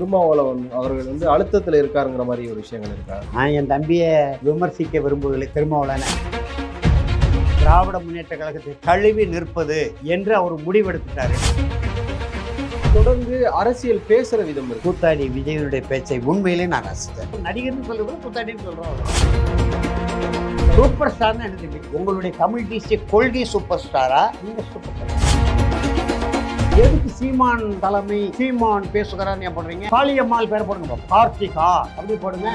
திருமாவளவன் அவர்கள் வந்து அழுத்தத்துல இருக்காருங்கிற மாதிரி ஒரு விஷயங்கள் இருக்கா? நான் என் தம்பியை விமர்சிக்க விரும்புவதில்லை திருமாவளவனை. திராவிட முன்னேற்ற கழகத்தை தழுவி நிற்பது என்று அவர் முடிவெடுத்துட்டாரு. தொடர்ந்து அரசியல் பேசுற விதம் இருக்கு. கூத்தாடி விஜயனுடைய பேச்சை உண்மையிலே நான் ரசித்தேன். நடிகர்னு சொல்லுவது கூத்தாடின்னு சொல்றோம் சூப்பர் ஸ்டார்னு தம்பி உங்களுடைய தமிழ் தேசிய கொள்கை சூப்பர் ஸ்டாரா நீங்க சூப்பர் ஸ்டார் எதுக்கு சீமான் தலைமை சீமான் பேசுகிறான்னு ஏன் பண்றீங்க காளியம்மாள் பேர் போடுங்க கார்த்திகா அப்படி போடுங்க.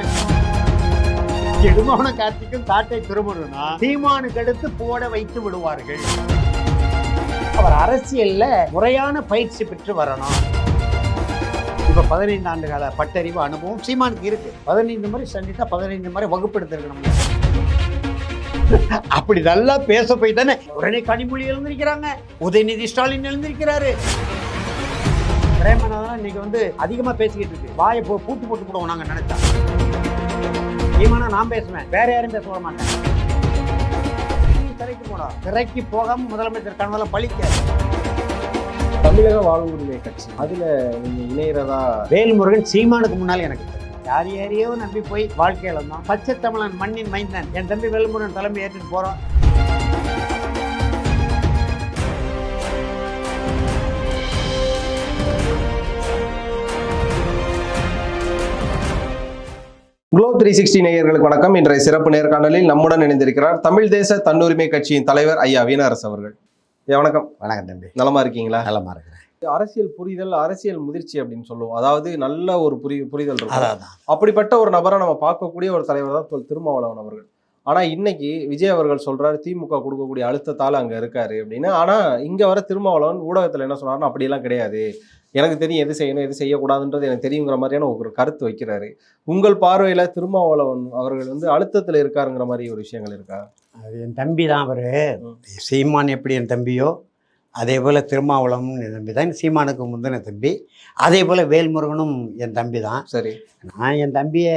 எடுமான கார்த்திக்கும் காட்டை திருமணம்னா சீமானுக்கு அடுத்து போட வைத்து விடுவார்கள். அவர் அரசியல்ல முறையான பயிற்சி பெற்று வரணும். இப்போ பதினைந்து ஆண்டு கால பட்டறிவு அனுபவம் சீமானுக்கு இருக்கு. பதினைந்து முறை சந்தித்தா பதினைந்து முறை வகுப்படுத்திருக்கணும். அப்படி நல்லா பேச போய் தானே உடனே கனிமொழி எழுந்திருக்கிறாங்க. உதயநிதி ஸ்டாலின் எழுந்திருக்கிறாரு. பிரேமநாதன் இன்னைக்கு வந்து அதிகமா பேசிக்கிட்டு இருக்கு. வாயை போ பூட்டு போட்டு போடுவோம் நாங்க நினைச்சா. சீமானா நான் பேசுவேன். வேற யாரும் பேச மாட்டேன். திரைக்கு போடா. திரைக்கு போகாம முதலமைச்சர் கனவுல பழிக்க. தமிழக வாழ்வுரிமை கட்சி. அதுல நீங்க இணையறதா? வேல்முருகன் சீமானுக்கு முன்னால் எனக்கு. யார் யாரையோ நம்பி போய் வாழ்க்கையில தான் பச்சை தமிழன் மண்ணின் மைந்தன். என் தம்பி வேல்முருகன் தலைமை ஏற்றுட்டு போறோம். குளோ த்ரீ சிக்ஸ்டி நேயர்களுக்கு வணக்கம். இன்றைய சிறப்பு நேர்காணலில் நம்முடன் இணைந்திருக்கிறார் தமிழ் தேச தன்னுரிமை கட்சியின் தலைவர் ஐயா வீணரசு அவர்கள். வணக்கம். வணக்கம் தம்பி. நலமா இருக்கீங்களா? நலமா இருக்கிறேன். அரசியல் புரிதல் அரசியல் முதிர்ச்சி அப்படின்னு சொல்லுவோம். அதாவது நல்ல ஒரு புரி புரிதல் இருக்கும். அப்படிப்பட்ட ஒரு நபரை நம்ம பார்க்கக்கூடிய ஒரு தலைவர் தான் திருமாவளவன் அவர்கள். ஆனா இன்னைக்கு விஜய் அவர்கள் சொல்றாரு திமுக கொடுக்கக்கூடிய அழுத்தத்தால அங்க இருக்காரு அப்படின்னு. ஆனா இங்க வர திருமாவளவன் ஊடகத்துல என்ன சொன்னாருன்னா அப்படியெல்லாம் கிடையாது. எனக்கு தெரியும் எது செய்யணும் எது செய்யக்கூடாதுன்றது எனக்கு தெரியுங்கிற மாதிரியான ஒரு கருத்து வைக்கிறாரு. உங்கள் பார்வையில திருமாவளவன் அவர்கள் வந்து அழுத்தத்துல இருக்காருங்கிற மாதிரி ஒரு விஷயங்கள் இருக்கா? அது என் தம்பி தான் அவரு. சீமான் எப்படி என் தம்பியோ அதே போல திருமாவளம் என் தம்பி தான் சீமானுக்கு முந்தின தம்பி. அதே போல வேல்முருகனும் என் தம்பி தான் சரி. நான் என் தம்பியை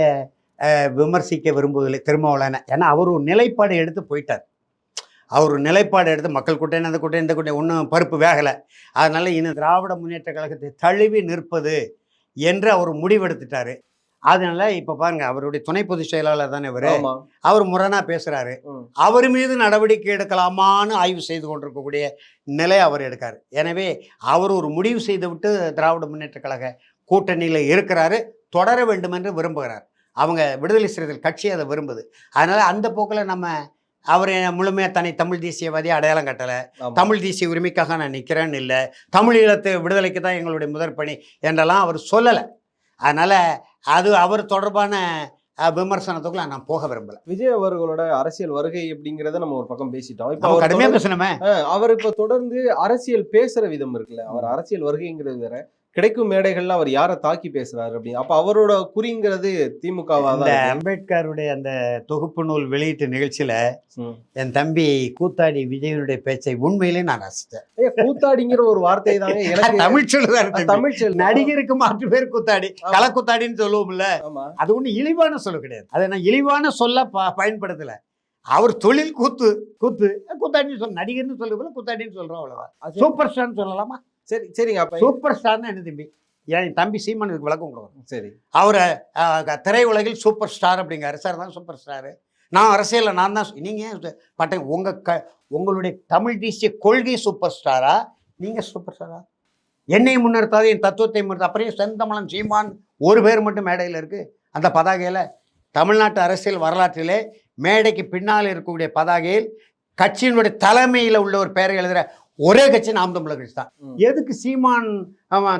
விமர்சிக்க விரும்புவதில்லை திருமாவளவனை. ஏன்னா அவர் ஒரு நிலைப்பாடு எடுத்து போயிட்டார். அவர் நிலைப்பாடு எடுத்து மக்கள் கூட்டம் அந்த கூட்டம் இந்த கூட்டம் ஒன்றும் பருப்பு வேகலை. அதனால இன்னும் திராவிட முன்னேற்ற கழகத்தை தழுவி நிற்பது என்று அவர் முடிவெடுத்துட்டாரு. அதனால இப்போ பாருங்க அவருடைய துணை பொதுச் செயலாளர் தானே இவர். அவர் முரணா பேசுறாரு. அவர் மீது நடவடிக்கை எடுக்கலாமான்னு ஆய்வு செய்து கொண்டிருக்கக்கூடிய நிலை அவர் எடுக்காரு. எனவே அவர் ஒரு முடிவு செய்துவிட்டு திராவிட முன்னேற்ற கழக கூட்டணியில் இருக்கிறாரு. தொடர வேண்டும் என்று விரும்புகிறார். அவங்க விடுதலை சிறுத்தைகள் கட்சி அதை விரும்புது. அதனால அந்த போக்கில் நம்ம அவர் முழுமையாக தன்னை தமிழ் தேசியவாதி அடையாளம் கட்டலை. தமிழ் தேசிய உரிமைக்காக நான் நிற்கிறேன்னு இல்லை. தமிழ் ஈழத்து விடுதலைக்கு தான் எங்களுடைய முதற் பணி என்றெல்லாம் அவர் சொல்லலை. அதனால் அது அவர் தொடர்பான விமர்சனத்துக்குள்ள நான் போக விரும்பலை. விஜய் அவர்களோட அரசியல் வருகை அப்படிங்கறத நம்ம ஒரு பக்கம் பேசிட்டோம். இப்ப தொடர்ந்து- பேசணுமே. அவர் இப்ப தொடர்ந்து அரசியல் பேசுற விதம் இருக்குல்ல. அவர் அரசியல் வருகைங்கிறது வேற. கிடைக்கும் மேடைகள்ல அவர் யாரை தாக்கி பேசுறாரு அப்படின்னு அப்ப அவரோட குறிங்கிறது திமுகவா. அம்பேத்கருடைய அந்த தொகுப்பு நூல் வெளியீட்டு நிகழ்ச்சியில. என் தம்பி கூத்தாடி விஜயனுடைய பேச்சை உண்மையிலே நான் ரசித்தேன். கூத்தாடிங்கிற ஒரு வார்த்தை தாங்க எனக்கு தமிழ் சொல்லுதாரு தம்பி. தமிழ் சொல் நடிகருக்கு மாற்று பேர் கூத்தாடி ஆமா. கலக்குத்தாடின்னு சொல்லுவோம்ல. அது ஒண்ணு இழிவான சொல்லு கிடையாது. அதை நான் இழிவான சொல்ல பயன்படுத்தல. அவர் தொழில் கூத்து கூத்து கூத்தாடின்னு சொல்ல நடிகர்னு சொல்லுவோம் கூத்தாடின்னு சொல்றோம் அவ்வளவுதான். அது- சூப்பர் ஸ்டார்னு சொல்லலாமா? சரி சரிங்க அப்ப சூப்பர் ஸ்டார்னு என்ன தம்பி? என் தம்பி சீமான் இதுக்கு விளக்கம் கொடுக்கணும். சரி. அவரை திரையுலகில் சூப்பர் ஸ்டார் அப்படிங்காரு சார் தான் சூப்பர் ஸ்டாரு நான் அரசியலில் நான் தான் நீங்கள் பட்ட உங்கள் க உங்களுடைய தமிழ் தேசிய கொள்கை சூப்பர் ஸ்டாரா நீங்கள் சூப்பர் ஸ்டாரா என்னை முன்னிறுத்தாது என் தத்துவத்தை முன்னிறுத்த அப்புறம் ஏன் செந்தமலன் சீமான் ஒரு பேர் மட்டும் மேடையில் இருக்குது அந்த பதாகையில் தமிழ்நாட்டு அரசியல் வரலாற்றிலே மேடைக்கு பின்னால் இருக்கக்கூடிய பதாகையில் கட்சியினுடைய தலைமையில் உள்ள ஒரு பெயரை எழுதுகிற ஒரே கட்சி நாம் தமிழர் கட்சி தான். எதுக்கு சீமான்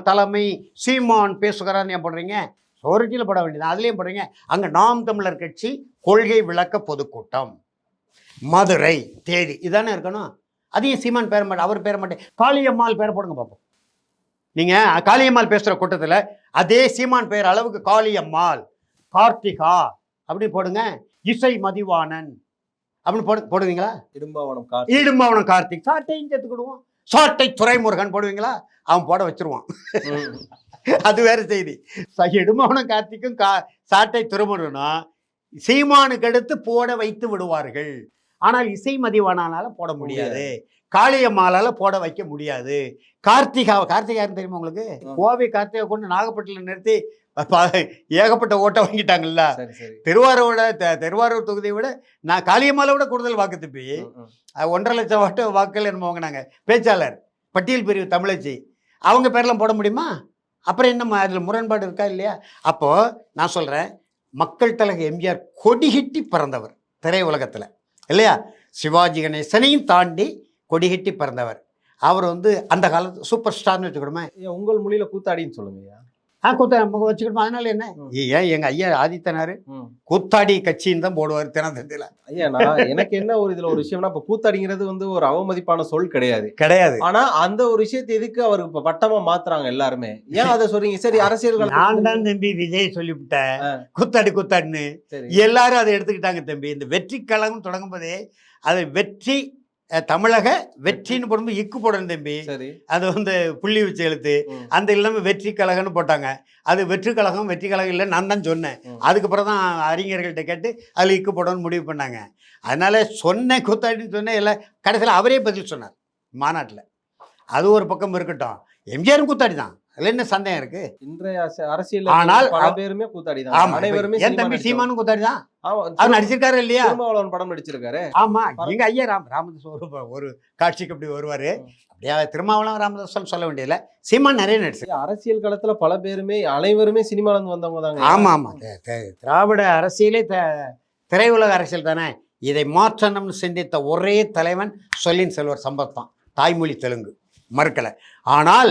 தலைமை சீமான் பேசுகிறான்னு ஏன் போடுறீங்க? சோரட்டியில் போட வேண்டியது அதுலேயும் போடுறீங்க. அங்கே நாம் தமிழர் கட்சி கொள்கை விளக்க பொதுக்கூட்டம். மதுரை தேதி இதானே இருக்கணும். அதையும் சீமான் பேர மாட்டேன் அவர் பேர மாட்டேன். காளியம்மாள் பேரை போடுங்க பார்ப்போம் நீங்கள் காளியம்மாள் பேசுகிற கூட்டத்தில் அதே சீமான் பேர் அளவுக்கு காளியம்மாள் கார்த்திகா அப்படி போடுங்க. இசை மதிவாணன் அப்படின்னு போடு போடுவீங்களா? இடும்பாவனம் கார் ஈடும்பாவனம் கார்த்திக். சாட்டையும் சேர்த்துக்கிடுவோம் சாட்டை துரைமுருகன் போடுவீங்களா? அவன் போட வச்சிருவான். அது வேற செய்தி. ச- இடும்பாவனம் கார்த்திக்கும் கா சாட்டை துரைமுருகனா சீமானுக்கு அடுத்து போட வைத்து விடுவார்கள். ஆனால் இசை மதிவானால போட முடியாது. காளியம்மாளால போட வைக்க முடியாது. கார்த்திகா கார்த்திகா தெரியுமா உங்களுக்கு. கோவை கார்த்திகா கொண்டு நாகப்பட்டினம் நிறுத்தி ஏகப்பட்ட ஓட்டை வாங்கிட்டாங்கல்ல. திருவாரூரோட திருவாரூர் தொகுதியை விட நான் காளியம்மாவை விட கூடுதல் வாக்கு தப்பி ஒன்றரை லட்சம் வாட்டு வாக்குகள் என்ன வாங்கினாங்க. பேச்சாளர் பட்டியல் பிரிவு தமிழச்சி. அவங்க பேர்லாம் போட முடியுமா? அப்புறம் என்ன அதில் முரண்பாடு இருக்கா இல்லையா? அப்போது நான் சொல்கிறேன் மக்கள் தலைவர் எம்ஜிஆர் கொடிகட்டி பிறந்தவர் திரையுலகத்தில். இல்லையா? சிவாஜி கணேசனையும் தாண்டி கொடிகட்டி பிறந்தவர். அவர் வந்து அந்த காலத்து சூப்பர் ஸ்டார்னு வச்சுக்கிடுமே. ஐயா, உங்கள் மொழியில கூத்தாடின்னு சொல்லுங்க ஐயா. ஆ கூத்த வச்சுக்கிடுமா? அதனால என்ன. ஏன் எங்கள் ஐயா ஆதித்தனார். கூத்தாடி கட்சின்னு தான் போடுவார் தினத்தந்தியில் ஐயா நான் எனக்கு என்ன ஒரு இதுல ஒரு விஷயம்னா இப்ப கூத்தாடிங்கிறது வந்து ஒரு அவமதிப்பான சொல் கிடையாது. கிடையாது. ஆனா அந்த ஒரு விஷயத்தை எதுக்கு அவருக்கு இப்ப பட்டமா மாத்துறாங்க எல்லாருமே? ஏன் அதை சொல்றீங்க? சரி அரசியல் நான் தான் தம்பி விஜய் சொல்லிவிட்டேன். கூத்தாடி கூத்தாடின்னு. எல்லாரும் அதை எடுத்துக்கிட்டாங்க தம்பி. இந்த வெற்றி கழகம் தொடங்கும் போதே அது வெற்றி தமிழக வெற்றின்னு போடும்போது இக்கு போடணும் தம்பி. அது வந்து புள்ளி வச்சு எழுத்து. அந்த இல்லாமல் வெற்றி கழகம்னு போட்டாங்க. அது வெற்றி கழகம் வெற்றி கழகம் இல்லை நான் தான் சொன்னேன். அதுக்கப்புறம் தான் அறிஞர்கள்ட்ட கேட்டு அதில் இக்கு போடணும்னு முடிவு பண்ணாங்க. அதனால சொன்னேன் கூத்தாடின்னு சொன்னேன் இல்லை கடைசியில் அவரே பதில் சொன்னார் மாநாட்டில். அது ஒரு பக்கம் இருக்கட்டும். எம்ஜிஆரும் கூத்தாடி தான் அதில் என்ன சந்தேகம் இருக்கு? இன்றைய அரச- அரசியல் ஆனால் பல பேருமே கூத்தாடி தான் அனைவருமே என் தம்பி சீமானும் கூத்தாடி தான் அவர் நடிச்சிருக்காரு இல்லையா? திருமாவளவன் படம் நடிச்சிருக்காரு. ஆமா. எங்க ஐயா ராம் ராமதாஸ் ஒரு ஒரு காட்சிக்கு அப்படி வருவாரு. அப்படியே திருமாவளவன் ராமதாஸ் சொல்ல வேண்டியதில்ல. சீமான் நிறைய நடிச்சு அரசியல் களத்துல பல பேருமே அனைவருமே சினிமால இருந்து வந்தவங்க தாங்க ஆமா ஆமா. திராவிட அரசியலே திரையுலக அரசியல் தானே? இதை மாற்றணும்னு சிந்தித்த ஒரே தலைவன் சொல்லின் செல்வர் சம்பத் தான் தாய்மொழி தெலுங்கு. மறுக்கலை. ஆனால்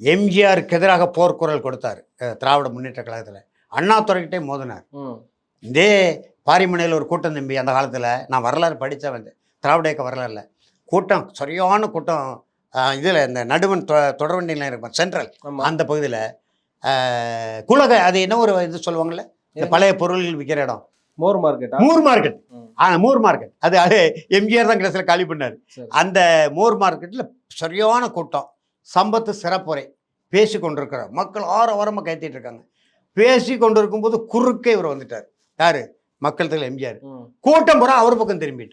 எம்ஜிஆருக்கு எதிராக போர்க்குரல் கொடுத்தார் திராவிட முன்னேற்ற கழகத்தில். அண்ணாதுரைக்கிட்டே மோதினார். இதே பாரிமனையில் ஒரு கூட்டம் தம்பி அந்த காலத்தில் நான் வரலாறு படித்தேன் வந்து திராவிட இயக்க வரலாறுல. கூட்டம் சரியான கூட்டம் இதில் இந்த நடுவன் தொ தொடர்வண்டியில் இருக்கும் சென்ட்ரல் அந்த பகுதியில். குலக அது என்ன ஒரு இது சொல்லுவாங்கல்ல? இந்த பழைய பொருள்கள் விற்கிற இடம். மோர் மார்க்கெட்டா? Moore market. ம். ஆ மூர் மார்க்கெட். அது அது எம்ஜிஆர் தான் கடைசியில் காலி பண்ணார். அந்த மூர் மார்க்கெட்டில் சரியான கூட்டம். சம்பத்து சிறப்புரை பேசி கொண்டிருக்கிறார் மக்கள் ஆற வாரமாக கைத்திட்டு இருக்காங்க. பேசி கொண்டு இருக்கும்போது குறுக்கே இவர் வந்துட்டார். யாரு? மக்கள் தலைவர் எம்ஜிஆர். கூட்டம் பூரா அவர் பக்கம் திரும்பிட்டு.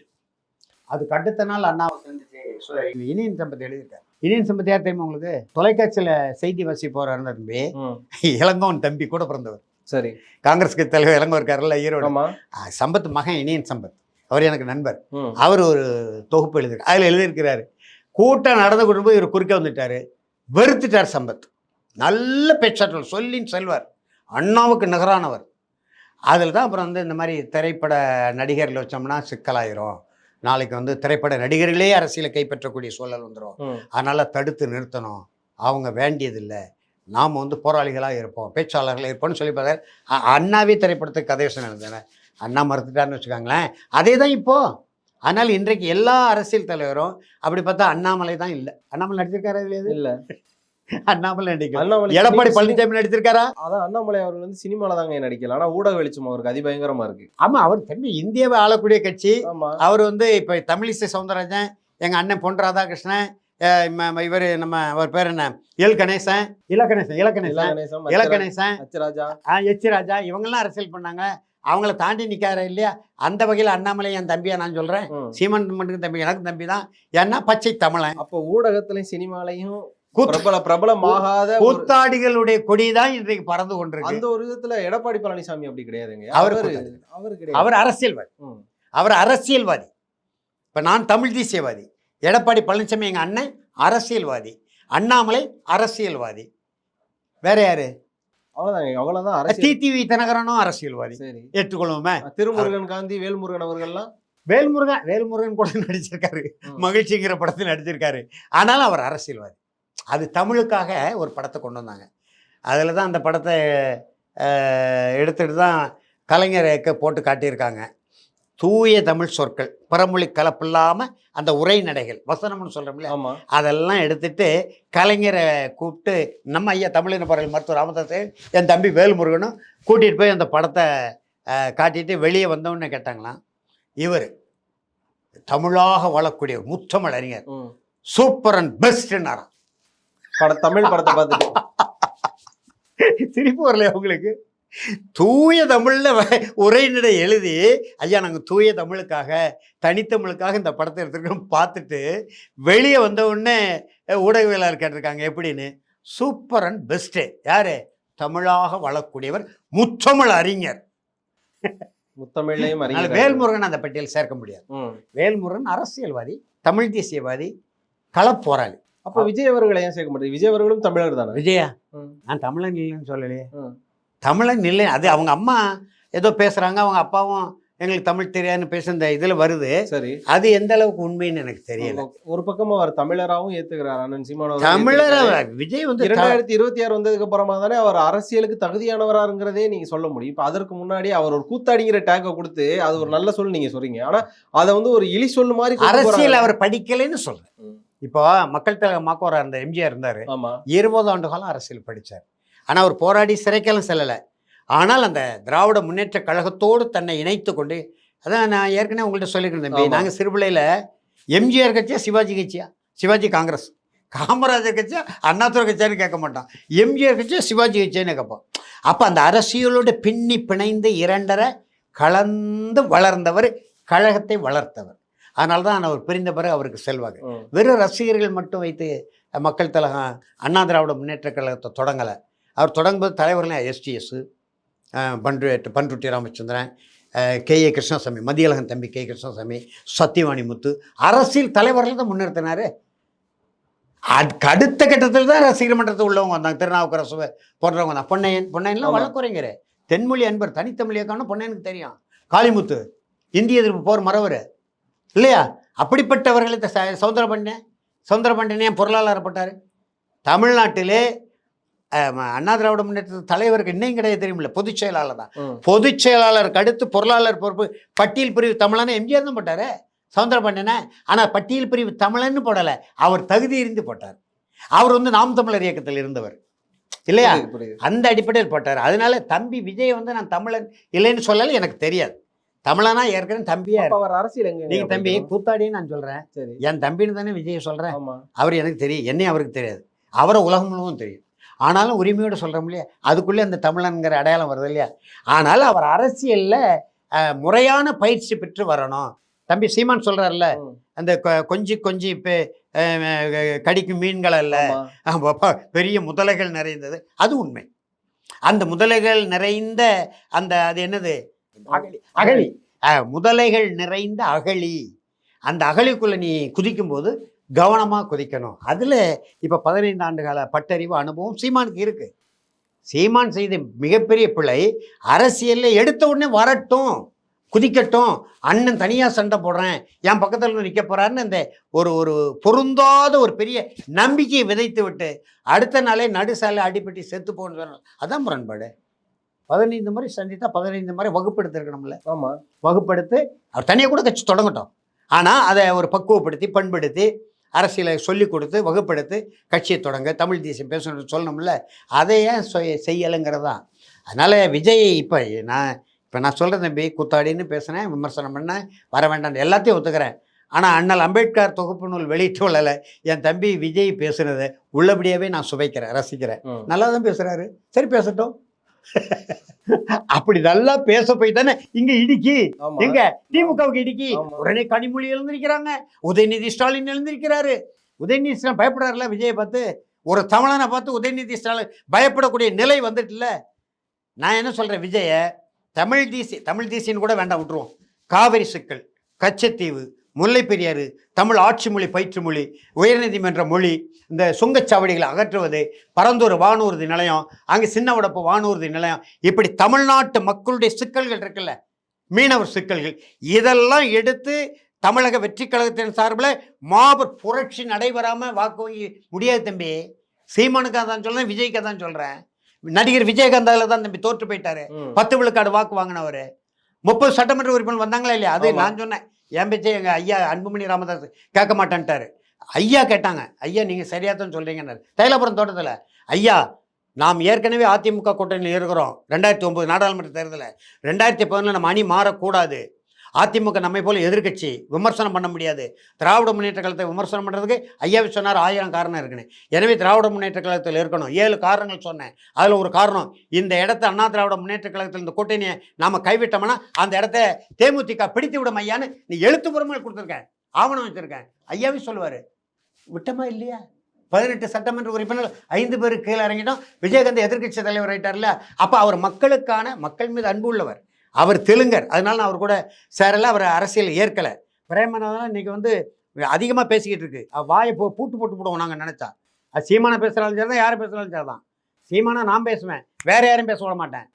அதுக்கு அடுத்த நாள் அண்ணாவை சந்திச்சு சொ- இனியன் சம்பத் எழுதியிருக்காரு. இனியன் சம்பத் யார் தெரியுமா உங்களுக்கு? தொலைக்காட்சியில் செய்தி வாசி போறாருன்னு தம்பி. ம். இளங்கோவன் தம்பி கூட பிறந்தவர். சரி. காங்கிரஸ் கட்சி தலைவர் இளங்கோ இருக்காருல்ல ஈரோடு. சம்பத் மகன் இனியன் சம்பத். அவர் எனக்கு நண்பர். அவர் ஒரு தொகுப்பு எழுதியிருக்காரு. அதில் எழுதியிருக்கிறாரு. கூட்டம் நடந்து கொண்டு போய் இவர் குறுக்க வந்துட்டாரு. வெறுத்துட்டார் சம்பத். நல்ல பேச்சாற்றல் சொல்லின் செல்வார். அண்ணாவுக்கு நிகரானவர். அதில் தான் அப்புறம் வந்து இந்த மாதிரி திரைப்பட நடிகர்கள் வச்சோம்னா சிக்கலாயிரும். நாளைக்கு வந்து திரைப்பட நடிகர்களே அரசியலை கைப்பற்றக்கூடிய சூழல் வந்துடும். அதனால் தடுத்து நிறுத்தணும். அவங்க வேண்டியதில்லை. நாம் வந்து போராளிகளாக இருப்போம். பேச்சாளர்களாக இருப்போம்னு சொல்லி பார்த்தாரு. அண்ணாவே திரைப்படத்துக்கு கதை யோசனை அண்ணா மறுத்துட்டாருன்னு வச்சுக்கோங்களேன். அதே தான் இப்போது ஆனால் இன்றைக்கு எல்லா அரசியல் தலைவரும் அப்படி பார்த்தா அண்ணாமலை தான் இல்லை. அண்ணாமலை நடிச்சிருக்காரா எது? இல்ல. அண்ணாமலை நடிக்கல அண்ணாமலை எடப்பாடி பழனிசாமி நடிச்சிருக்காரா? அதான் அண்ணாமலை அவர்கள் வந்து சினிமால தாங்க நடிக்கல. ஆனா ஊடக வெளிச்சம் அவருக்கு அதிபயங்கரமா இருக்கு. ஆமா அவர் திரும்பி இந்தியாவை ஆளக்கூடிய கட்சி. அவர் வந்து இப்போ தமிழிசை சவுந்தரராஜன் எங்கள் அண்ணன் பொன் ராதாகிருஷ்ணன் இவர் நம்ம அவர் பேர் என்ன? எல். கணேசன். இல கணேசன் இல இலா கணேசன் கணேசன் இல அச்சரா- கணேசன் அச்சராஜா. ஆ, எச். ராஜா. இவங்கெல்லாம் அரசியல் பண்ணாங்க. அவங்கள தாண்டி நிற்காரு இல்லையா? அந்த வகையில் அண்ணாமலை என் தம்பியா நான் சொல்கிறேன். சீமன் மட்டும் தம்பி எனக்கு தம்பி தான். ஏன்னா பச்சை தமிழன். அப்போ ஊடகத்திலையும் சினிமாலையும் பிரபல பிரபலமாகாத கூத்தாடிகளுடைய கொடி தான் இன்றைக்கு பறந்து கொண்டிருக்கு. அந்த ஒரு விதத்துல எடப்பாடி பழனிசாமி அப்படி கிடையாதுங்க. அவரு அவரு. அவரு அரசியல்வாதி. அவர் அரசியல்வாதி. இப்போ நான் தமிழ் தேசியவாதி. எடப்பாடி பழனிசாமி எங்கள் அண்ணன் அரசியல்வாதி. அண்ணாமலை அரசியல்வாதி. வேற யாரு? அவ்வளவுதான் அரசியல். டிடிவி தினகரனும் அரசியல்வாதி. சரி. ஏற்றுக்கொள்வோமே? திருமுருகன் காந்தி வேல்முருகன் அவர்கள்லாம் வேல்முருகன் வேல்முருகன் கூட நடிச்சிருக்காரு. மகிழ்ச்சிங்கிற படத்தில் நடிச்சிருக்காரு. ஆனாலும் அவர் அரசியல்வாதி. அது தமிழுக்காக ஒரு படத்தை கொண்டு வந்தாங்க. அதில் தான் அந்த படத்தை அஹ், எடுத்துட்டு தான் கலைஞருக்கு போட்டு காட்டியிருக்காங்க. தூய தமிழ் சொற்கள் பிறமொழி கலப்பில்லாமல் அந்த உரைநடைகள் வசனம்னு சொல்கிறோம்ல அதெல்லாம் எடுத்துட்டு கலைஞரை கூப்பிட்டு நம்ம ஐயா தமிழின பறவை மருத்துவர் ராமதாஸ் என் தம்பி வேல்முருகனும் கூட்டிகிட்டு போய் அந்த படத்தை காட்டிட்டு வெளியே வந்தோன்னு கேட்டாங்களாம். இவர் தமிழாக வாழக்கூடிய முத்தமிழ் அறிஞர். சூப்பர் அண்ட் பெஸ்ட்னாராம். பட தமிழ் படத்தை பார்த்துட்டு. சிரிப்பு வரலையா உங்களுக்கு? தூய தமிழில் உரைநடை எழுதி ஐயா நாங்கள் தூய தமிழுக்காக தனித்தமிழுக்காக இந்த படத்தை எடுத்துருக்கோம். பார்த்துட்டு வெளியே வந்த உடனே ஊடகவியலாளர் கேட்டிருக்காங்க எப்படின்னு? Super and best. யாரு? தமிழாக வளரக்கூடியவர் முத்தமிழ் அறிஞர். அறிஞர். வேல்முருகன் அந்த பட்டியல் சேர்க்க முடியாது. வேல்முருகன் அரசியல்வாதி தமிழ் தேசியவாதி களப்போராளி. அப்ப விஜய் அவர்களை ஏன் சேர்க்க மாட்டேங்குது விஜய் அவர்களும் தமிழர் தானே? விஜயா. நான் தமிழன் இல்லைன்னு சொல்லலையே. தமிழன் இல்லை. அது அவங்க அம்மா ஏதோ பேசுறாங்க அவங்க அப்பாவும் எங்களுக்கு தமிழ் தெரியாதுன்னு பேச இந்த இதுல வருது. சரி. அது எந்த அளவுக்கு உண்மைன்னு எனக்கு தெரியல. ஒரு பக்கமா அவர் தமிழராகவும் ஏத்துக்கிறார் அண்ணன் சீமான் அவர்கள் தமிழர் ஏத்துக்கிறாரு. விஜய் வந்து இரண்டாயிரத்தி இருபத்தி ஆறு வந்ததுக்கு அப்புறமா தானே அவர் அரசியலுக்கு தகுதியானவராங்கிறதே நீங்க சொல்ல முடியும். இப்ப அதற்கு முன்னாடி அவர் ஒரு கூத்தாடிங்கிற டேக்கை கொடுத்து அது ஒரு நல்ல சொல் நீங்க சொல்றீங்க. ஆனா அதை வந்து ஒரு இழி சொல்லு மாதிரி அரசியல். அவர் படிக்கலைன்னு சொல்றேன். இப்போ மக்கள் தலைவர் மாக்கோரா இருந்த எம்ஜிஆர் இருந்தாரு. ஆமா. இருபது ஆண்டு காலம் அரசியல் படிச்சார். ஆனா அவர் போராடி சிறைக்கெல்லாம் செல்லலை. ஆனால் அந்த திராவிட முன்னேற்ற கழகத்தோடு தன்னை இணைத்து கொண்டு அதான் நான் ஏற்கனவே உங்கள்கிட்ட சொல்லிக்கிறேன் தம்பி. நாங்கள் சிறுபிள்ளையில் எம்ஜிஆர் கட்சியா சிவாஜி கட்சியா? சிவாஜி காங்கிரஸ். காமராஜர் கட்சியா அண்ணாதுரை கட்சியான்னு கேட்க மாட்டான். எம்ஜிஆர் கட்சியா சிவாஜி கட்சியான்னு கேட்போம் அப்போ அந்த அரசியலோட பின்னி பிணைந்து இரண்டரை கலந்து வளர்ந்தவர் கழகத்தை வளர்த்தவர். அதனால தான் அவர் பிரிந்த பிறகு அவருக்கு செல்வாக்கு. ம். வெறும் ரசிகர்கள் மட்டும் வைத்து மக்கள் தலகம் அண்ணா திராவிட முன்னேற்ற கழகத்தை தொடங்கலை. அவர் தொடங்கும்போது தலைவர்கள் எஸ்டிஎஸ் பண்டு பண்ருட்டி ராமச்சந்திரன் கே. ஏ. கிருஷ்ணசாமி மதியழகன் தம்பி கே. கிருஷ்ணசாமி சத்தியவாணி முத்து அரசியல் தலைவர்கள் தான் முன்னிறுத்தினாரு. அதுக்கு அடுத்த கட்டத்தில் தான் ரசிகர் மன்றத்தில் உள்ளவங்க வந்தாங்க. திருநாவுக்கரசு போன்றவங்க தான். பொன்னையன் பொன்னையன்லாம். வழக்குரைஞர். தென்மொழி அன்பர் தனித்தமிழ் இயக்கம்னு பொன்னையனுக்கு தெரியும். காளிமுத்து இந்திய எதிர்ப்பு போர் மறவர். இல்லையா? அப்படிப்பட்டவர்களை இந்த ச- சௌந்தரபாண்டியன் சௌந்தரபாண்டியன் ஏன் பொருளாளர் தமிழ்நாட்டிலே அஹ், ம- அண்ணா திராவிட முன்னேற்ற தலைவருக்கு இன்னும் கிடையாது தெரியுமில்ல பொதுச் செயலாளர் தான். பொதுச் செயலாளருக்கு அடுத்து பொருளாளர் பொறுப்பு பட்டியல் பிரிவு தமிழன்னு எம்ஜிஆர் தான் போட்டாரு சவுந்தரபாண்டியனை ஆனால் பட்டியல் பிரிவு தமிழன்னு போடலை அவர் தகுதி இருந்து போட்டார். அவர் வந்து நாம் தமிழர் இயக்கத்தில் இருந்தவர். இல்லையா. அந்த அடிப்படையில் போட்டார். அதனால தம்பி விஜய் வந்து நான் தமிழன் இல்லைன்னு சொல்லலை எனக்கு தெரியாது. தமிழனா ஏற்கனவே தம்பியா அவர் அரசியல் நீங்க தம்பி கூத்தாடின்னு நான் சொல்றேன். என் தம்பின்னு தானே விஜய் சொல்றேன். அவர் எனக்கு தெரியும். என்னையும் அவருக்கு தெரியாது. அவரை உலகம் முழுவதும் தெரியும். ஆனாலும் உரிமையோடு சொல்கிறோம் இல்லையா? அதுக்குள்ளே அந்த தமிழன்கிற அடையாளம் வருது இல்லையா? ஆனால் அவர் அரசியலில் முறையான பயிற்சி பெற்று வரணும். தம்பி சீமான் சொல்கிறார்ல. அந்த கொஞ்சி கொஞ்சி இப்போ கடிக்கும் மீன்கள் அல்ல. பெரிய முதலைகள் நிறைந்தது. அது உண்மை. அந்த முதலைகள் நிறைந்த அந்த அது என்னது? அகழி அகழி முதலைகள் நிறைந்த அகழி அந்த அகழிக்குள்ள நீ குதிக்கும்போது கவனமாக குதிக்கணும். அதில் இப்போ பதினைந்து ஆண்டு கால பட்டறிவு அனுபவம் சீமானுக்கு இருக்கு. சீமான் செய்த மிகப்பெரிய பிழை அரசியலில் எடுத்த உடனே வரட்டும் குதிக்கட்டும் அண்ணன் தனியாக சண்டை போடுறேன் என் பக்கத்தில் நிற்க போறாருன்னு அந்த ஒரு ஒரு பொருந்தாத ஒரு பெரிய நம்பிக்கையை விதைத்து விட்டு அடுத்த நாளே நடுசாலை அடிபட்டு செத்து போன்னு சொன்னார் அதான் முரண்பாடு. பதினைந்து முறை சந்தித்தா பதினைந்து முறை வகுப்படுத்திருக்கணும்ல. ஆமா. வகுப்படுத்தி அவர் தனியாக கூட கட்சி தொடங்கட்டும். ஆனால் அதை ஒரு பக்குவப்படுத்தி பண்படுத்தி அரசியலை சொல்லிக் கொடுத்து வகுப்படுத்தி கட்சியை தொடங்க தமிழ் தேசியம் பேசணும்னு சொல்லணும்ல அதை ஏன் சொ- செய்யலைங்கிறது தான் அதனால் விஜய் இப்போ நான் இப்போ நான் சொல்கிறேன் தம்பி கூத்தாடின்னு பேசினேன் விமர்சனம் பண்ணேன் வர வேண்டாம் எல்லாத்தையும் ஒத்துக்கிறேன். ஆனால் அண்ணல் அம்பேத்கர் தொகுப்பு நூல் வெளியிட்டு உள்ளல என் தம்பி விஜய் பேசுனதை உள்ளபடியாகவே நான் சுவைக்கிறேன் ரசிக்கிறேன். நல்லா தான் பேசுகிறாரு சரி பேசட்டும். அப்படி நல்லா பேச போய் தானே இங்கே இடிக்கி. எங்க? திமுகவுக்கு இடிக்கி. உடனே கனிமொழி எழுந்திருக்கிறாங்க. உதயநிதி ஸ்டாலின் எழுந்திருக்கிறாரு. உதயநிதி ஸ்டாலின் பயப்படுறாருல விஜயை பார்த்து? ஒரு தமிழனை பார்த்து உதயநிதி ஸ்டாலின் பயப்படக்கூடிய நிலை வந்துட்டுல நான் என்ன சொல்றேன் விஜய தமிழ் தேசி தமிழ் தேசியன்னு கூட வேண்டாம் விட்டுருவோம். காவிரி சிக்கல் கச்சத்தீவு முல்லை பெரியாறு தமிழ் ஆட்சி மொழி பயிற்று மொழி உயர்நீதிமன்ற மொழி இந்த சுங்கச்சாவடிகளை அகற்றுவது பரந்தூர் வானூர்தி நிலையம் அங்கே சின்ன உடப்பு வானூர்தி நிலையம் இப்படி தமிழ்நாட்டு மக்களுடைய சிக்கல்கள் இருக்குல்ல மீனவர் சிக்கல்கள் இதெல்லாம் எடுத்து தமிழக வெற்றி கழகத்தின் சார்பில் மாபெரும் புரட்சி நடைபெறாமல் வாக்கு வங்கி முடியாது தம்பி. சீமானுக்காக தான் சொல்கிறேன் விஜய்க்காக தான் சொல்கிறேன் நடிகர் விஜயகாந்தால தான் தம்பி தோற்று போயிட்டாரு. பத்து விழுக்காடு வாக்கு வாங்கினவர். முப்பது சட்டமன்ற உறுப்பினர் வந்தாங்களா இல்லையா? அது. நான் சொன்னேன். என் பேச்சே எங்கள் ஐயா அன்புமணி ராமதாஸ் கேட்க மாட்டேன்ட்டாரு. ஐயா கேட்டாங்க. ஐயா நீங்கள் சரியாக தான் சொல்கிறீங்கன்னாரு தைலாபுரம் தோட்டத்தில் ஐயா நாம் ஏற்கனவே அதிமுக கூட்டணியில் இருக்கிறோம். ரெண்டாயிரத்தி ஒம்பது நாடாளுமன்ற தேர்தலில். ரெண்டாயிரத்தி பதினொன்று நம்ம அணி மாறக்கூடாது. அதிமுக நம்மை போல எதிர்க்கட்சி விமர்சனம் பண்ண முடியாது. திராவிட முன்னேற்ற கழகத்தை விமர்சனம் பண்ணுறதுக்கு ஐயாவி சொன்னார் ஆயிரம் காரணம் இருக்குன்னு. எனவே திராவிட முன்னேற்ற கழகத்தில் இருக்கணும். ஏழு காரணங்கள் சொன்னேன். அதில் ஒரு காரணம் இந்த இடத்த அண்ணா திராவிட முன்னேற்ற கழகத்தில் இந்த கூட்டணியை நாம் கைவிட்டோம்னா அந்த இடத்த தேமுதிக பிடித்து விடும் ஐயான்னு நீ எழுத்துப்பூர்வமாக கொடுத்துருக்கேன் ஆவணம் வச்சுருக்கேன் ஐயாவே சொல்லுவார். விட்டமா இல்லையா? பதினெட்டு சட்டமன்ற உறுப்பினர் ஐந்து பேர் கீழே இறங்கிட்டோம். விஜயகாந்த் எதிர்க்கட்சி தலைவர் ஆயிட்டார்ல. அப்போ அவர் மக்களுக்கான மக்கள் மீது அன்பு உள்ளவர். அவர் தெலுங்கர். அதனால நான் அவர் கூட சேரல அவர் அரசியல் ஏற்கலை. பிரேமநாதன் இன்னைக்கு வந்து அதிகமாக பேசிக்கிட்டு இருக்கு. வாயை போ பூட்டு போட்டு போடுவோம் நாங்கள் நினச்சா. அது சீமானை பேசுகிறாலும் சரி தான் யாரை பேசுகிறாலும் சரி தான் சீமானா நான் பேசுவேன். வேறு யாரும் பேச விட மாட்டேன்.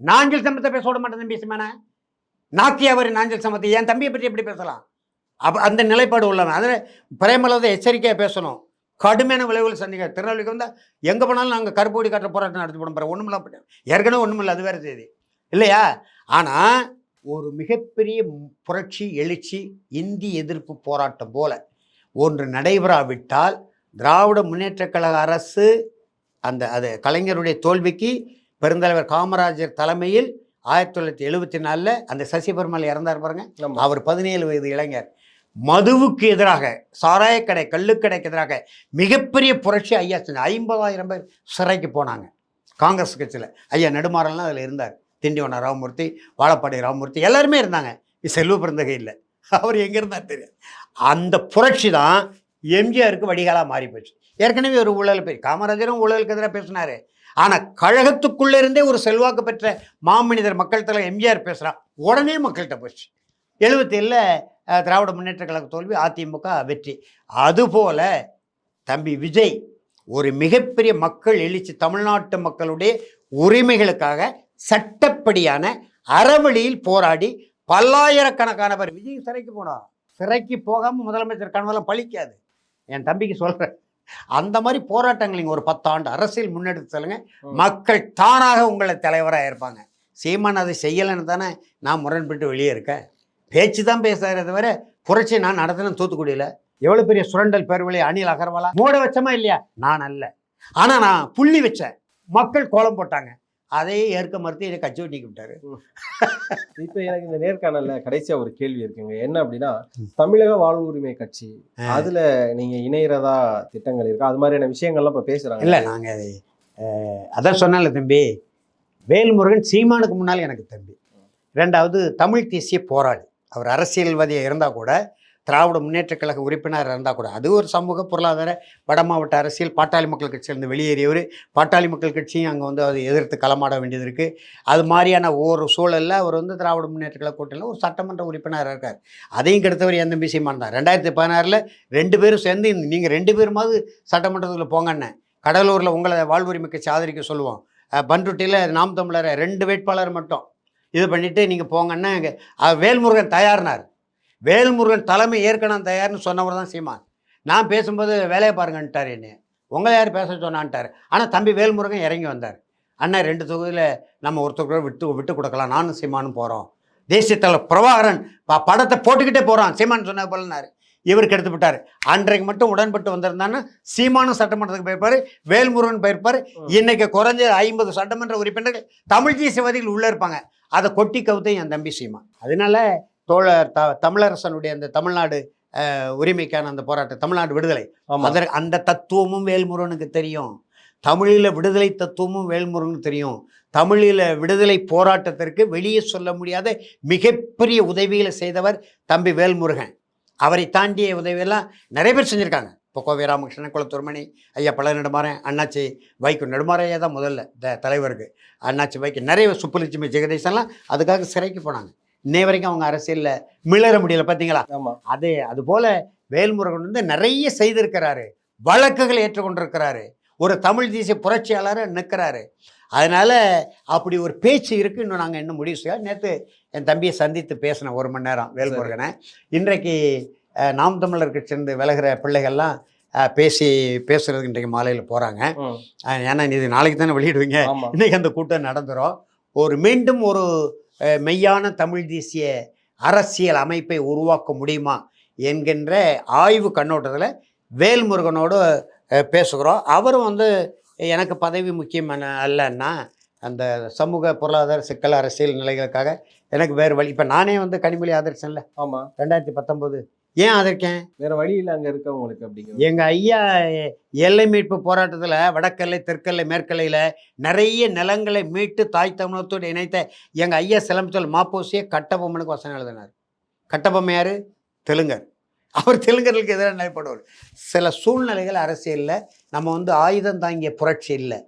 நாஞ்சில் சமத்தை பேச விட மாட்டேன் தம்பி சீமானை. அவர் நாஞ்சில் சமத்தை. என் தம்பியை பற்றி எப்படி பேசலாம்? அப்போ அந்த நிலைப்பாடு உள்ளவன். அதில் பிரேமலதை எச்சரிக்கையாக பேசணும். கடுமையான விளைவுகள் சந்திக்க திருநெல்வேலிக்கு வந்தால் எங்கே போனாலும் நாங்கள் கருப்பு கொடி காட்டுற போராட்டம் நடத்தி போட போகிறோம் ஒன்றுமில்ல ஏற்கனவே ஒன்றுமில்ல அது வேறு செய்தி. இல்லையா? ஆனால் ஒரு மிகப்பெரிய புரட்சி எழுச்சி இந்தி எதிர்ப்பு போராட்டம் போல ஒன்று நடைபெறாவிட்டால் திராவிட முன்னேற்றக் கழக அரசு அந்த அது கலைஞருடைய தோல்விக்கு பெருந்தலைவர் காமராஜர் தலைமையில் ஆயிரத்தி தொள்ளாயிரத்தி எழுபத்தி நாலில் அந்த சசி பெருமாள் இறந்தார் பாருங்க. அவர் பதினேழு வயது இளைஞர். மதுவுக்கு எதிராக சாராயக்கடை கள்ளுக்கடைக்கு எதிராக மிகப்பெரிய புரட்சி ஐயா செஞ்சு ஐம்பதாயிரம் பேர் சிறைக்கு போனாங்க. காங்கிரஸ் கட்சியில். ஐயா நெடுமாறன்லாம் அதில் இருந்தார். திண்டிவன ராமமூர்த்தி வாழப்பாடி ராமமூர்த்தி எல்லாருமே இருந்தாங்க. செல்வ பிறந்தகை இல்லை. அவர் எங்கே இருந்தார் தெரியாது. அந்த புரட்சி தான் எம்ஜிஆருக்கு வடிகாலாக மாறி போச்சு. ஏற்கனவே ஒரு ஊழல் பேர் காமராஜரும் ஊழலுக்கு எதிராக பேசினாரு. ஆனால் கழகத்துக்குள்ளே இருந்தே ஒரு செல்வாக்கு பெற்ற மாமனிதர் மக்கள் தலைவர் எம்ஜிஆர் பேசுகிறான் உடனே மக்கள்கிட்ட போச்சு. எழுபத்தேழில் திராவிட முன்னேற்ற கழக தோல்வி அதிமுக வெற்றி. அதுபோல் தம்பி விஜய் ஒரு மிகப்பெரிய மக்கள் எழுச்சி தமிழ்நாட்டு மக்களுடைய உரிமைகளுக்காக சட்டப்படியான அறவழியில் போராடி பல்லாயிரக்கணக்கான பேர் விஜய் சிறைக்கு போனார். சிறைக்கு போகாமல் முதலமைச்சர் கனவெல்லாம் பழிக்காது. என் தம்பிக்கு சொல்கிறேன் அந்த மாதிரி போராட்டங்கள் நீங்கள் ஒரு பத்தாண்டு அரசியல் முன்னெடுத்து செல்லுங்க. மக்கள் தானாக உங்களை தலைவராக இருப்பாங்க. சீமான் அதை செய்யலைன்னு தானே நான் முரண்பட்டு வெளியே இருக்கேன். பேச்சு தான் பேசுகிறத தவிர புரட்சி நான் நடத்தினேன் தூத்துக்குடியில். எவ்வளோ பெரிய சுரண்டல் பெருவழி அனில் அகர்வாலா? மூட வச்சமா இல்லையா? நான் அல்ல. ஆனால் நான் புள்ளி வச்சேன். மக்கள் கோலம் போட்டாங்க. அதையே ஏற்க மறுத்து என்னை கட்சி நீக்கி விட்டாரு. இப்ப எனக்கு இந்த நேர்காணல்ல கடைசியா ஒரு கேள்வி இருக்குங்க. என்ன அப்படின்னா தமிழக வாழ்வு உரிமை கட்சி அதுல நீங்க இணையறதா திட்டங்கள் இருக்கா? அது மாதிரியான விஷயங்கள்லாம் இப்ப பேசுறாங்க. இல்லை நாங்கள் அதான் சொன்னால தம்பி. வேல்முருகன் சீமானுக்கு முன்னால் எனக்கு தம்பி. ரெண்டாவது தமிழ் தேசிய போராளி. அவர் அரசியல்வாதியாக இருந்தால் கூட திராவிட முன்னேற்ற கழக உறுப்பினர் இருந்தால் கூட அது ஒரு சமூக பொருளாதார வட மாவட்ட அரசியல் பாட்டாளி மக்கள் கட்சியிலிருந்து வெளியேறியவர். பாட்டாளி மக்கள் கட்சியும் அங்கே வந்து அதை எதிர்த்து களமாட வேண்டியது இருக்குது அது மாதிரியான ஒவ்வொரு சூழலில் அவர் வந்து திராவிட முன்னேற்ற கழக கூட்டணியில் ஒரு சட்டமன்ற உறுப்பினராக இருக்கார். அதையும் கெடுத்தவர் எந்த சீமான் தான். ரெண்டாயிரத்தி பதினாறில் ரெண்டு பேரும் சேர்ந்து நீங்கள் ரெண்டு பேருமாவது சட்டமன்றத்தில் போங்கண்ணே கடலூரில் உங்களை வாழ்வுரிமை கட்சி ஆதரிக்க சொல்லுவோம். பண்ருட்டியில் நாம் தமிழரை ரெண்டு வேட்பாளர் மட்டும். இது பண்ணிவிட்டு நீங்கள் போங்கன்னா இங்க, வேல்முருகன் தயார்னார். வேல்முருகன் தலைமை ஏற்கனவே தயார்னு சொன்னவர் தான் சீமான். நான் பேசும்போது வேலையை பாருங்கன்ட்டார் என்ன. உங்களை யார் பேச சொன்னான்ட்டார். ஆனால் தம்பி வேல்முருகன் இறங்கி வந்தார். அண்ணன் ரெண்டு தொகுதியில் நம்ம ஒருத்தர் கூட விட்டு விட்டு கொடுக்கலாம். நானும் சீமானும் போகிறோம் தேசிய தலைவர் பிரபாகரன் ப- படத்தை போட்டுக்கிட்டே போகிறான் சீமான் சொன்ன போலனாரு இவருக்கு எடுத்து விட்டார். அன்றைக்கு மட்டும் உடன்பட்டு வந்திருந்தான்னா சீமானும் சட்டமன்றத்துக்கு போயிருப்பார். வேல்முருகன் போயிருப்பார். இன்னைக்கு குறைஞ்ச ஐம்பது சட்டமன்ற உறுப்பினர்கள் தமிழ் தேசியவாதிகள் உள்ளே இருப்பாங்க. அதை கொட்டி கவுத்தே என் தம்பி சீமான். அதனால தோழர் த தமிழரசனுடைய அந்த தமிழ்நாடு உரிமைக்கான அந்த போராட்டம் தமிழ்நாடு விடுதலை. அதற்கு அந்த தத்துவமும் வேல்முருகனுக்கு தெரியும். தமிழில் விடுதலை தத்துவமும் வேல்முருகனுக்கு தெரியும். தமிழில் விடுதலை போராட்டத்திற்கு வெளியே சொல்ல முடியாத மிகப்பெரிய உதவிகளை செய்தவர் தம்பி வேல்முருகன். அவரை தாண்டிய உதவியெல்லாம் நிறைய பேர் செஞ்சுருக்காங்க. இப்போ கோவை ராமகிருஷ்ணன் குளத்துர்மணி ஐயா பல நெடுமாறன் அண்ணாச்சி வைகோ நெடுமாறையா தான் முதல்ல த தலைவருக்கு. அண்ணாச்சி வைகோ நிறைய சுப்புலட்சுமி ஜெகதீசன்லாம் அதுக்காக சிறைக்கு போனாங்க. இன்னை வரைக்கும் அவங்க அரசியலில் மிளற முடியல பார்த்தீங்களா ஆமா. அது அதுபோல வேல்முருகன் வந்து நிறைய செய்திருக்கிறாரு. வழக்குகள் ஏற்றுக்கொண்டிருக்கிறாரு. ஒரு தமிழ் தேசிய புரட்சியாளரை நிற்கிறாரு அதனால அப்படி ஒரு பேச்சு இருக்கு. இன்னும் நாங்கள் இன்னும் முடிவு செய்ய நேற்று என் தம்பியை சந்தித்து பேசினேன் ஒரு மணி நேரம் வேல்முருகனை. இன்றைக்கு நாம் தமிழர் கட்சியிருந்து விலகிற பிள்ளைகள்லாம் பேசி பேசுறதுக்கு இன்றைக்கு மாலையில் போகிறாங்க ஏன்னா இது நாளைக்கு தானே வெளியிடுவீங்க. ஆமா. இன்னைக்கு அந்த கூட்டம் நடந்துரும். ஒரு மீண்டும் ஒரு மெய்யான தமிழ் தேசிய அரசியல் அமைப்பை உருவாக்க முடியுமா என்கின்ற ஆய்வு கண்ணோட்டத்தில் வேல்முருகனோடு பேசுகிறோம். அவரும் வந்து எனக்கு பதவி முக்கியம் அல்ல- அல்லன்னா அந்த சமூக பொருளாதார சிக்கல் அரசியல் நிலைகளுக்காக எனக்கு வேறு வழி. இப்போ நானே வந்து கனிமொழி ஆதரிச்சேன்ல. ஆமா. ரெண்டாயிரத்தி பத்தொம்போது ஏன் ஆதரிக்கேன் வேற வழியில் அங்க இருக்கவங்களுக்கு அப்படிங்கிறது எங்கள் ஐயா எல்லை மீட்பு போராட்டத்தில் வடக்கல்லை தெற்கல்லை மேற்கல்லையில் நிறைய நிலங்களை மீட்டு தாய் தமிழத்தோடு இணைத்த எங்கள் ஐயா சிலம்பச்சொல் மாப்போசியை கட்டபொம்மனுக்கு வசனம் எழுதினார். கட்டபொம்மை யார்? தெலுங்கர். அவர் தெலுங்கர்களுக்கு எதிராக நிலைப்படுவார். சில சூழ்நிலைகள் அரசியலில் நம்ம வந்து ஆயுதம் தாங்கிய புரட்சி இல்லை.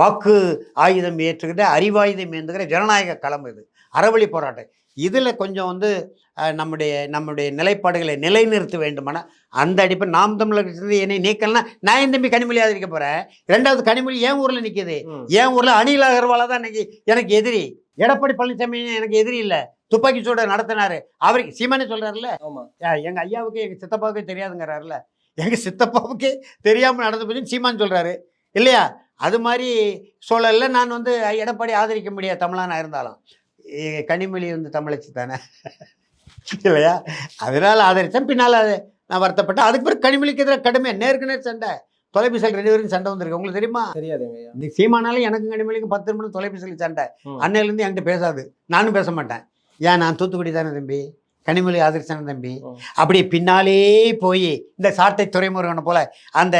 வாக்கு ஆயுதம் ஏற்றுக்கிட்ட அறிவாயுதம் ஏந்துகிற ஜனநாயக களம் இது. அறவழி போராட்டம். இதில் கொஞ்சம் வந்து நம்முடைய நம்முடைய நிலைப்பாடுகளை நிலைநிறுத்த வேண்டுமானா அந்த அடிப்படை நாம் தமிழர் என்னை நீக்கல்னா நான் என் தம்பி கனிமொழி ஆதரிக்க போகிறேன் ரெண்டாவது கனிமொழி என் ஊரில் நிற்கிது. என் ஊரில் அனில் அகர்வாலா தான் இன்னைக்கு எனக்கு எதிரி. எடப்பாடி பழனிசாமி எனக்கு எதிரி இல்லை. துப்பாக்கி சூடு நடத்தினாரு. அவருக்கு சீமானே சொல்றாருல்ல? ஆமா. அஹ் எங்க ஐயாவுக்கு எங்க சித்தப்பாவுக்கு தெரியாதுங்கிறாருல எங்க சித்தப்பாவுக்கு தெரியாம நடந்து போச்சுன்னு சீமான் சொல்றாரு. இல்லையா? அது மாதிரி சூழல்ல நான் வந்து எடப்பாடி ஆதரிக்க முடியாது தமிழானா இருந்தாலும் கனிமொழி வந்து தமிழச்சி தானே? இல்லையா? அதனால ஆதரித்தேன். பின்னால் அது நான் வருத்தப்பட்டேன். அதுக்கு பிறகு கனிமொழிக்கு எதிராக கடுமை நேருக்கு நேர் சண்டை. தொலைபேசியில் ரெண்டு பேரும் சண்டை வந்திருக்கு. உங்களுக்கு தெரியுமா? தெரியாதுங்க சீமானாலும் எனக்கு கனிமொழிக்கு பத்து நிமிடம் தொலைபேசியில் சண்டை. அன்னையிலேருந்து என்கிட்ட பேசாது. நானும் பேச மாட்டேன். ஏன் நான் தூத்துக்குடி தானே தம்பி? கனிமொழி ஆதரிச்சானே தம்பி. அப்படி பின்னாலே போய் இந்த சாட்டை துறைமுருகனை போல அந்த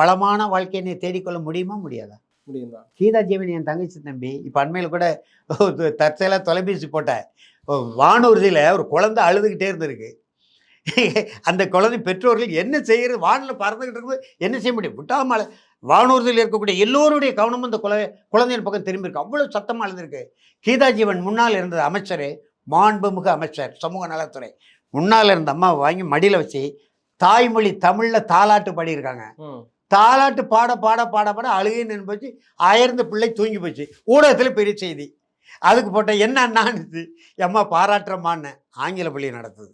வளமான வாழ்க்கையை நீ தேடிக்கொள்ள முடியுமா? முடியாதா? முடியும் கீதா ஜீவன் என் தங்கச்சி தம்பி. இப்போ அண்மையில் கூட தற்செயலாக தொலைபேசி போட்டேன். வானூர்தியில் ஒரு குழந்தை அழுதுகிட்டே இருந்திருக்கு. அந்த குழந்தை பெற்றோர்கள் என்ன செய்யறது? வானில் பறந்துகிட்டு இருக்கும்போது என்ன செய்ய முடியும்? விட்டாமல். வானூர்தியில் இருக்கக்கூடிய எல்லோருடைய கவனமும் இந்த குழந்தை குழந்தையின் பக்கம் திரும்பி இருக்கு. அவ்வளோ சத்தமாக அழுதுருக்கு. கீதா ஜீவன் முன்னால் இருந்த அமைச்சர் மாண்புமிகு அமைச்சர் சமூக நலத்துறை. முன்னால் இருந்த அம்மா வாங்கி மடியில் வச்சு தாய்மொழி தமிழில் தாலாட்டு பாடியிருக்காங்க. தாலாட்டு பாட பாட பாட பாட அழுகை நின்று போச்சு அயர்ந்த பிள்ளை தூங்கி போச்சு. ஊடகத்தில் பெரிய செய்தி. அதுக்கு போட்ட என்ன அண்ணான்னு? எம்மா பாராட்டுறம்மான்னு ஆங்கில பள்ளி நடத்துது.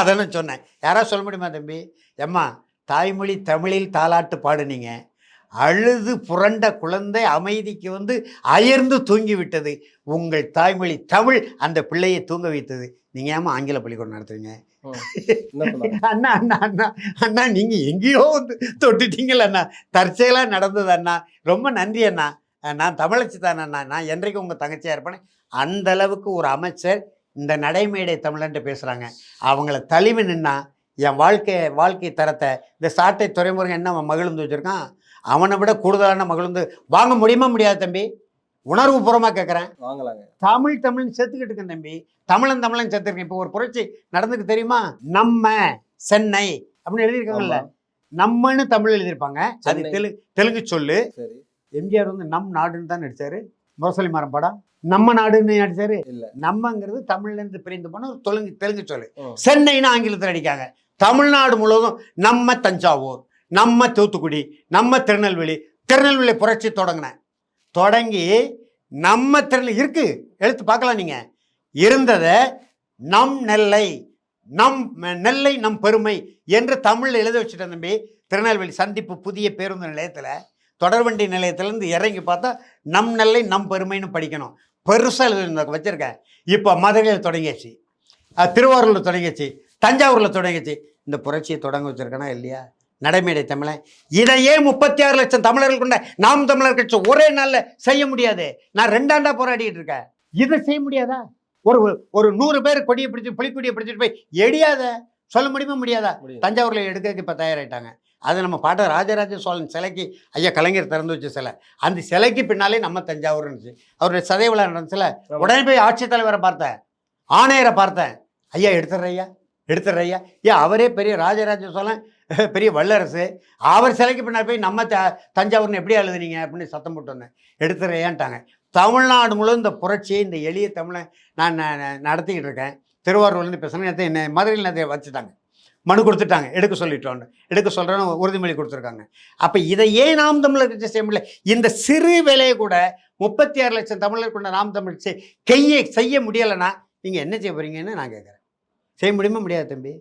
அதை நான் சொன்னேன். யாராவது சொல்ல முடியுமா தம்பி? எம்மா தாய்மொழி தமிழில் தாலாட்டு பாடுனீங்க. அழுது புரண்ட குழந்தை அமைதிக்கு வந்து அயர்ந்து தூங்கி விட்டது உங்கள் தாய்மொழி தமிழ் அந்த பிள்ளையை தூங்க வைத்தது. நீங்கள் ஏமா ஆங்கில பள்ளிக்கூடம் நடத்துறீங்க? சொன்னாங்க அண்ணா அண்ணா அண்ணா அண்ணா நீங்க எங்கேயோ வந்து தொட்டுட்டீங்கல்ல அண்ணா. தற்செயலா நடந்தது அண்ணா. ரொம்ப நன்றி அண்ணா. நான் தமிழச்சி தானே அண்ணா நான் என்றைக்கும் உங்க தங்கச்சியா இருப்பேன். அந்த அளவுக்கு ஒரு அமைச்சர் இந்த நடைமேடை தமிழன்ட்டு பேசுறாங்க. அவங்கள தழுவி நின்னா என் வாழ்க்கை வாழ்க்கை தரத்தை இந்த சாட்டை துறைமுருகன் என்ன அவன் மகிழ்ந்து வச்சிருக்கான்? அவனை விட கூடுதலான மகிழ்ந்து வாங்க முடியுமா முடியாது தம்பி? உணர்வு பூர்வமாக கேட்குறேன் வாங்கலாங்க. தமிழ் தமிழ்னு செத்துக்கிட்டு இருக்கேன் தம்பி. தமிழன் தமிழன் செத்துருக்கேன் இப்போ ஒரு புரட்சி நடந்துக்கு தெரியுமா? நம்ம சென்னை அப்படின்னு எழுதியிருக்காங்கல்ல. நம்மன்னு தமிழ் எழுதியிருப்பாங்க. அது. தெலுங்கு தெலுங்கு சொல்லு. சரி. எம்ஜிஆர் வந்து நம் நாடுன்னு தான் நடிச்சாரு. முரசொலி மரம் படம் நம்ம நாடுன்னு நடிச்சாரு. இல்ல. நம்மங்கிறது தமிழ்ல இருந்து பிரிந்து போன ஒரு தெலுங்கு தெலுங்கு சொல்லு. சென்னைன்னு ஆங்கிலத்தில் அடிக்காங்க தமிழ்நாடு முழுவதும் நம்ம தஞ்சாவூர் நம்ம தூத்துக்குடி நம்ம திருநெல்வேலி திருநெல்வேலி புரட்சி தொடங்கினேன் தொடங்கி நம்ம திருநெல் இருக்கு. எழுத்து பார்க்கலாம் நீங்க. இருந்ததை நம் நெல்லை நம் நெல்லை நம் பெருமை என்று தமிழில் எழுத வச்சுட்டேன் தம்பி. திருநெல்வேலி சந்திப்பு புதிய பேருந்து நிலையத்தில். தொடர்வண்டி நிலையத்திலேருந்து இறங்கி பார்த்தா நம் நெல்லை நம் பெருமைன்னு படிக்கணும். பெருசாக எழுதி வச்சுருக்கேன் இப்போ மதுரையில் தொடங்கியாச்சு. திருவாரூரில் தொடங்கியாச்சு. தஞ்சாவூரில் தொடங்கியாச்சு. இந்த புரட்சியை தொடங்க வச்சிருக்கனா இல்லையா? நடைமேடை தமிழன் இதையே முப்பத்தி ஆறு லட்சம் தமிழர்கள் கொண்ட நாம் தமிழர் கட்சி ஒரே நாளில் செய்ய முடியாது. நான் ரெண்டாண்டா போராடிட்டு இருக்கேன். இதை செய்ய முடியாதா? ஒரு ஒரு நூறு பேர் கொடியை பிடிச்சி புலிக்கொடியை பிடிச்சிட்டு போய் எடியாத? சொல்ல முடியுமா முடியாதா. தஞ்சாவூரில் எடுக்கிறதுக்கு இப்போ தயாராயிட்டாங்க. அது நம்ம பாட்ட ராஜராஜ சோழன் சிலைக்கு ஐயா கலைஞர் திறந்து வச்ச சிலை. அந்த சிலைக்கு பின்னாலே நம்ம தஞ்சாவூர் இருந்துச்சு. அவருடைய சதய விழா நடந்துச்சுல. உடனே போய் ஆட்சித்தலைவரை பார்த்தேன். ஆணையரை பார்த்தேன். ஐயா எடுத்துடுறையா எடுத்துடுறையா ஏன் அவரே பெரிய ராஜராஜ சோழன் பெரிய வல்லரசு. அவர் சிலைக்கு பின்னாடி போய் நம்ம த தஞ்சாவூர்னு எப்படி எழுதுனீங்க அப்படின்னு சத்தம் போட்டு வந்தேன். எடுத்துறையான்ட்டாங்க தமிழ்நாடு முழுவதும் இந்த புரட்சியை இந்த எளிய தமிழை நான் நடத்திக்கிட்டு இருக்கேன். திருவாரூர்லேருந்து பேசுகிறேன் என்ன மதுரையில் நேற்று வச்சுட்டாங்க. மனு கொடுத்துட்டாங்க. எடுக்க சொல்லிட்டோன்னு எடுக்க சொல்கிறேன்னு உறுதிமொழி கொடுத்துருக்காங்க. அப்போ இதை ஏன் நாம் தமிழர் கட்சி செய்ய முடியல. இந்த சிறு வேலையை கூட முப்பத்தி ஆறு லட்சம் தமிழர் கொண்ட நாம் தமிழ் கட்சி கையை செய்ய முடியலைன்னா நீங்கள் என்ன செய்ய போறீங்கன்னு நான் கேட்குறேன் செய்ய முடியுமா முடியாது தம்பி?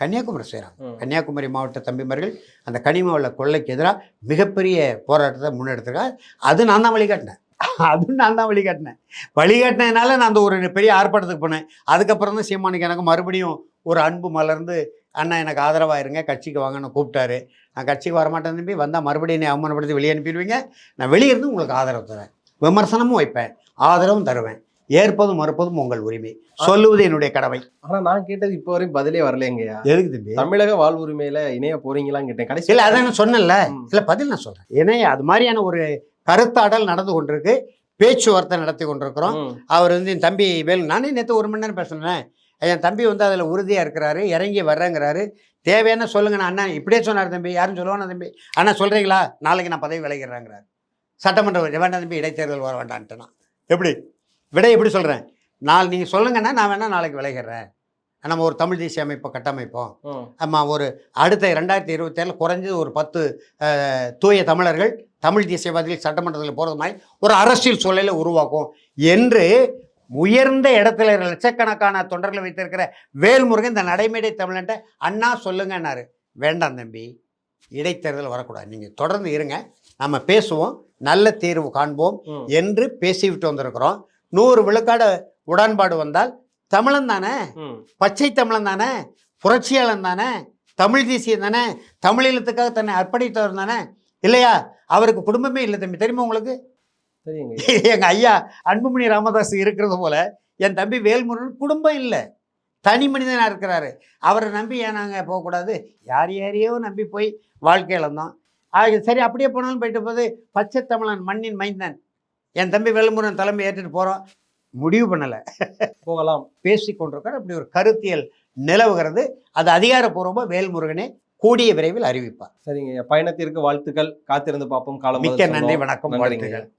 கன்னியாகுமரி செய்கிறாங்க. கன்னியாகுமரி மாவட்ட தம்பிமார்கள் அந்த கனிமவள கொள்ளைக்கு எதிராக மிகப்பெரிய போராட்டத்தை முன்னெடுத்திருக்காங்க. அது நான் தான் வழிகாட்டினேன். அதுவும் நான் தான் வழிகாட்டினேன். வழிகாட்டினதுனால நான் அந்த ஒரு பெரிய ஆர்ப்பாட்டத்துக்கு போனேன். அதுக்கப்புறம் தான் சீமானுக்கு எனக்கு மறுபடியும் ஒரு அன்பு மலர்ந்து அண்ணா எனக்கு ஆதரவாக இருங்க கட்சிக்கு வாங்கன்னு கூப்பிட்டாரு. நான் கட்சிக்கு வரமாட்டேன் தம்பி வந்தால் மறுபடியும் என்னை அவமானப்படுத்தி வெளியே அனுப்பிடுவீங்க. நான் வெளியே இருந்து உங்களுக்கு ஆதரவு தரேன். விமர்சனமும் வைப்பேன். ஆதரவும் தருவேன். ஏற்பதும் மறுப்பதும் உங்கள் உரிமை. சொல்லுவது என்னுடைய கடமை. ஆனா நான் கேட்டது இப்போ வரையும் பதிலே வரலைங்கய்யா எதுக்கு தம்பி? தமிழக வாழ்வுரிமையில இணைய போறீங்களான்னு கேட்டேன். கடைசி இல்ல அதான் நான் சொன்னேன்ல. இல்ல பதில் நான் சொல்றேன். ஏன்னா அது மாதிரியான ஒரு கருத்தாடல் நடந்து கொண்டிருக்கு. பேச்சுவார்த்தை நடத்தி கொண்டிருக்கிறோம். அவர் வந்து என் தம்பி வேலு நானே நேற்று ஒரு மணி நேரம் பேசினேன். என் தம்பி வந்து அதில் உறுதியாக இருக்கிறாரு இறங்கி வர்றேங்கிறாரு. தேவையான சொல்லுங்க நான் அண்ணா இப்படியே சொன்னார் தம்பி. யாரும் சொல்லுவானா தம்பி? அண்ணா சொல்கிறீங்களா நாளைக்கு நான் பதவி விலகிறேங்கிறாரு சட்டமன்ற வேண்டாம் தம்பி இடைத்தேர்தல் வர வேண்டான்ட்டுனா எப்படி? விடை எப்படி சொல்கிறேன் நாள் நீங்கள் சொல்லுங்கன்னா நான் வேணா நாளைக்கு விலகிறேன் நம்ம ஒரு தமிழ் தேசிய அமைப்பை கட்டமைப்போம். ஆமாம் ஒரு அடுத்த ரெண்டாயிரத்தி இருபத்தேழில் குறைஞ்சது ஒரு பத்து தூய தமிழர்கள் தமிழ் தேசியவாதிகள் சட்டமன்றத்தில் போகிறது மாதிரி ஒரு அரசியல் சூழலை உருவாக்கும் என்று உயர்ந்த இடத்துல லட்சக்கணக்கான தொண்டர்களை வைத்திருக்கிற வேல்முருகன் இந்த நடைமேடை தமிழன்ட்ட அண்ணா சொல்லுங்கன்னாரு. வேண்டாம் தம்பி இடைத்தேர்தல் வரக்கூடாது. நீங்கள் தொடர்ந்து இருங்க. நம்ம பேசுவோம். நல்ல தீர்வு காண்போம். என்று பேசிவிட்டு வந்திருக்கிறோம். நூறு விழுக்காடு உடன்பாடு வந்தால் தமிழன் தானே. பச்சை தமிழன் தானே? புரட்சியாளன் தானே? தமிழ் தேசியம் தானே? தமிழீழத்துக்காக தன்னை அர்ப்பணித்தவர் தானே? இல்லையா? அவருக்கு குடும்பமே இல்லை தம்பி. தெரியுமா உங்களுக்கு? சரிங்க எங்க ஐயா அன்புமணி ராமதாஸ் இருக்கிறது போல என் தம்பி வேல்முருகன் குடும்பம் இல்லை. தனி மனிதனாக இருக்கிறாரு. அவரை நம்பி ஏன் நாங்கள் போகக்கூடாது? யார் யாரையோ நம்பி போய் வாழ்க்கை இழந்தோம் ஆக சரி அப்படியே போனாலும் போயிட்டு போது பச்சை தமிழன் மண்ணின் மைந்தன். என் தம்பி வேல்முருகன் தலைமை ஏற்றுட்டு போகிறோம் முடிவு பண்ணலை. போகலாம். பேசி கொண்டிருக்கார். அப்படி ஒரு கருத்தியல் நிலவுகிறது. அது அதிகாரப்பூர்வமாக வேல்முருகனே கூடிய விரைவில் அறிவிப்பார். சரிங்க. பயணத்திற்கு வாழ்த்துக்கள். காத்திருந்து பார்ப்போம். காலம் மிக்க நன்றி. வணக்கம். வாழ்த்துக்கள்.